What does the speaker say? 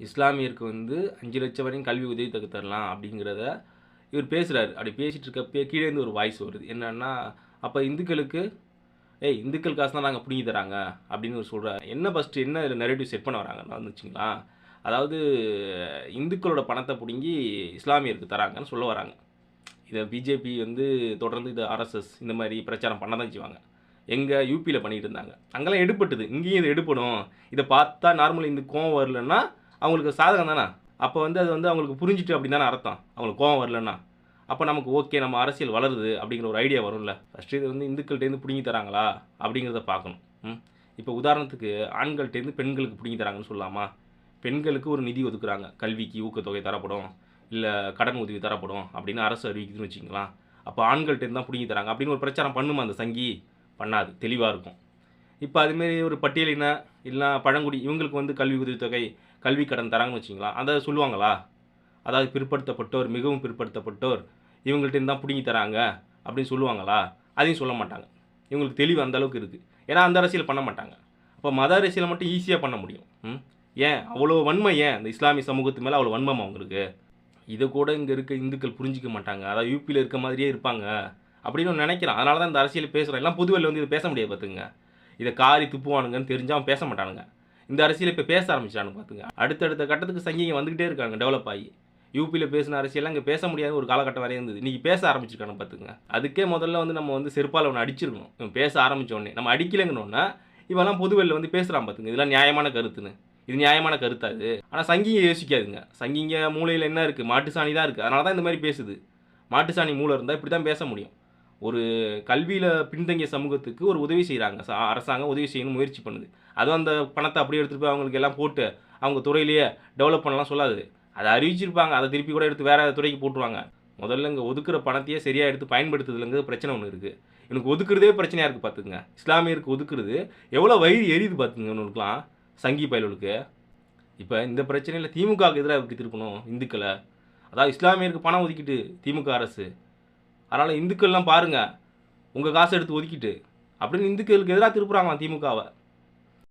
இஸ்லாமியருக்கு வந்து அஞ்சு லட்சம் வரையும் கல்வி உதவி தரலாம் அப்படிங்கிறத இவர் பேசுகிறாரு அப்படி பேசிகிட்டு இருக்கப்பே கீழே இருந்து ஒரு வாய்ஸ் வருது. என்னன்னா அப்போ இந்துக்களுக்கு ஏய் இந்துக்கள் காசு தான் நாங்கள் பிடிங்கி தராங்க அப்படின்னு ஒரு சொல்கிறார் என்ன ஃபஸ்ட்டு என்ன இதில் நெரேட்டிவ் செட் பண்ண வராங்கன்னு வந்துச்சுங்களா அதாவது இந்துக்களோட பணத்தை பிடுங்கி இஸ்லாமியருக்கு தராங்கன்னு சொல்ல வராங்க. இதை பிஜேபி வந்து தொடர்ந்து இது ஆர்எஸ்எஸ் இந்த மாதிரி பிரச்சாரம் பண்ண தான் செய்வாங்க. எங்கள் யூபியில் பண்ணிகிட்டு இருந்தாங்க. அங்கெல்லாம் எடுப்பட்டுது இங்கேயும் இது எடுப்படும் இதை பார்த்தா நார்மல் இந்த கோவம் வரலன்னா அவங்களுக்கு சாதகம் தானே? அப்போ வந்து அது வந்து அவங்களுக்கு புரிஞ்சுட்டு அப்படின்னு தானே அர்த்தம். அவங்களுக்கு கோவம் வரலன்னா. அப்போ நமக்கு ஓகே நம்ம அரசியல் வளருது அப்படிங்கிற ஒரு ஐடியா வரும்ல. ஃபஸ்ட்டு இது வந்து இந்துக்கள்கிட்டேருந்து பிடுங்கி தராங்களா? அப்படிங்கிறத பார்க்கணும். ம். இப்போ உதாரணத்துக்கு ஆண்கள்கிட்டேருந்து பெண்களுக்கு பிடுங்கி தராங்கன்னு சொல்லலாமா? பெண்களுக்கு ஒரு நிதி ஒதுக்குறாங்க. கல்விக்கு ஊக்கத்தொகை தரப்படும். இல்லை கடன் உதவி தரப்படும் அப்படின்னு அரசு அறிவிக்குதுன்னு வச்சுக்கலாம் அப்போ ஆண்கள்கிட்டேருந்து தான் பிடுங்கி தராங்க. அப்படின்னு ஒரு பிரச்சாரம் பண்ணுமா அந்த சங்கி? பண்ணாது. தெளிவாக இருக்கும். இப்போ அதுமாரி ஒரு பட்டியலின இல்லை பழங்குடி இவங்களுக்கு வந்து கல்வி உதவித்தொகை கல்வி கடன் தராங்கன்னு வச்சிங்களா? அதை சொல்லுவாங்களா? அதாவது பிற்படுத்தப்பட்டோர் மிகவும் பிற்படுத்தப்பட்டோர் இவங்கள்ட்ட தான் பிடுங்கி தராங்க அப்படின்னு சொல்லுவாங்களா? அதையும் சொல்ல மாட்டாங்க. இவங்களுக்கு தெளிவு அந்த அளவுக்கு இருக்குது ஏன்னா அந்த அரசியல் பண்ண மாட்டாங்க. அப்போ மத அரசியலை மட்டும் ஈஸியாக பண்ண முடியும். ம்? ஏன்? அவ்வளோ வன்மை ஏன்? இந்த இஸ்லாமிய சமூகத்து மேலே அவ்வளோ வன்மம் அவங்களுக்கு? இதை கூட இங்கே இருக்க இந்துக்கள் புரிஞ்சிக்க மாட்டாங்க. அதாவது யூபியில் இருக்க மாதிரியே இருப்பாங்க. அப்படின்னு நினைக்கிறான். அதனால தான் இந்த அரசியல் பேசுகிறேன் எல்லாம் பொதுவெளியில் வந்து இதை பேச முடியாது பார்த்துங்க இதை காரி துப்புவானுங்கன்னு தெரிஞ்சால் அவன் பேச மாட்டானுங்க. இந்த அரசியல் இப்போ பேச ஆரம்பிச்சானு பார்த்துங்க அடுத்தடுத்த கட்டத்துக்கு சங்கிங்க வந்துக்கிட்டே இருக்காங்க டெவலப் ஆகி. யூபியில் பேசின அரசியல்லாம் இங்கே பேச முடியாத ஒரு காலகட்டம் வரையும் இருந்தது. இன்றைக்கி பேச ஆரம்பிச்சிருக்கானு பார்த்துங்க அதுக்கே முதல்ல வந்து நம்ம வந்து செருப்பால் அவனை அடிச்சிருக்கணும். இவன் பேச ஆரம்பிச்ச உடனே நம்ம அடிக்கலைங்கணுன்னா இவெல்லாம் பொதுவெளியில் வந்து பேசுகிறான் பார்த்துங்க இதெல்லாம் நியாயமான கருத்துன்னு. இது நியாயமான கருத்தா இது? ஆனால் சங்கிங்க யோசிக்காதுங்க. சங்கிங்க மூளையில் என்ன இருக்குது மாட்டு சாணி தான் இருக்குது அதனால தான் இந்த மாதிரி பேசுது. மாட்டு சாணி மூளை இருந்தால் இப்படி தான் பேச முடியும். ஒரு கல்வியில் பின்தங்கிய சமூகத்துக்கு ஒரு உதவி செய்கிறாங்க அரசாங்கம் உதவி செய்யணும் முயற்சி பண்ணுது. அதுவும் அந்த பணத்தை அப்படியே எடுத்துகிட்டு போய் அவங்களுக்கு எல்லாம் போட்டு அவங்க துறையிலேயே டெவலப் பண்ணலாம் சொல்லாது அதை அறிவிச்சிருப்பாங்க. அதை திருப்பி கூட எடுத்து வேறு துறைக்கு போட்டுருவாங்க. முதல்ல இங்கே ஒதுக்குற பணத்தையே சரியாக எடுத்து பயன்படுத்துதுலங்கிறது பிரச்சனை ஒன்று இருக்குது எனக்கு ஒதுக்குறதே பிரச்சனையாக இருக்குது பார்த்துங்க இஸ்லாமியருக்கு ஒதுக்குறது எவ்வளோ வயிறு எரியுது பார்த்துங்க இவனுக்குலாம் சங்கி பயலுக்கு இப்போ இந்த பிரச்சனையில் திமுகவுக்கு எதிராக எப்படி திருப்பணும் இந்துக்களை. அதாவது இஸ்லாமியருக்கு பணம் ஒதுக்கிட்டு திமுக அரசு. அதனால் இந்துக்கள்லாம் பாருங்கள் உங்கள் காசை எடுத்து ஒதுக்கிட்டு அப்படின்னு இந்துக்களுக்கு எதிராக திருப்புறாங்களாம் திமுகவை.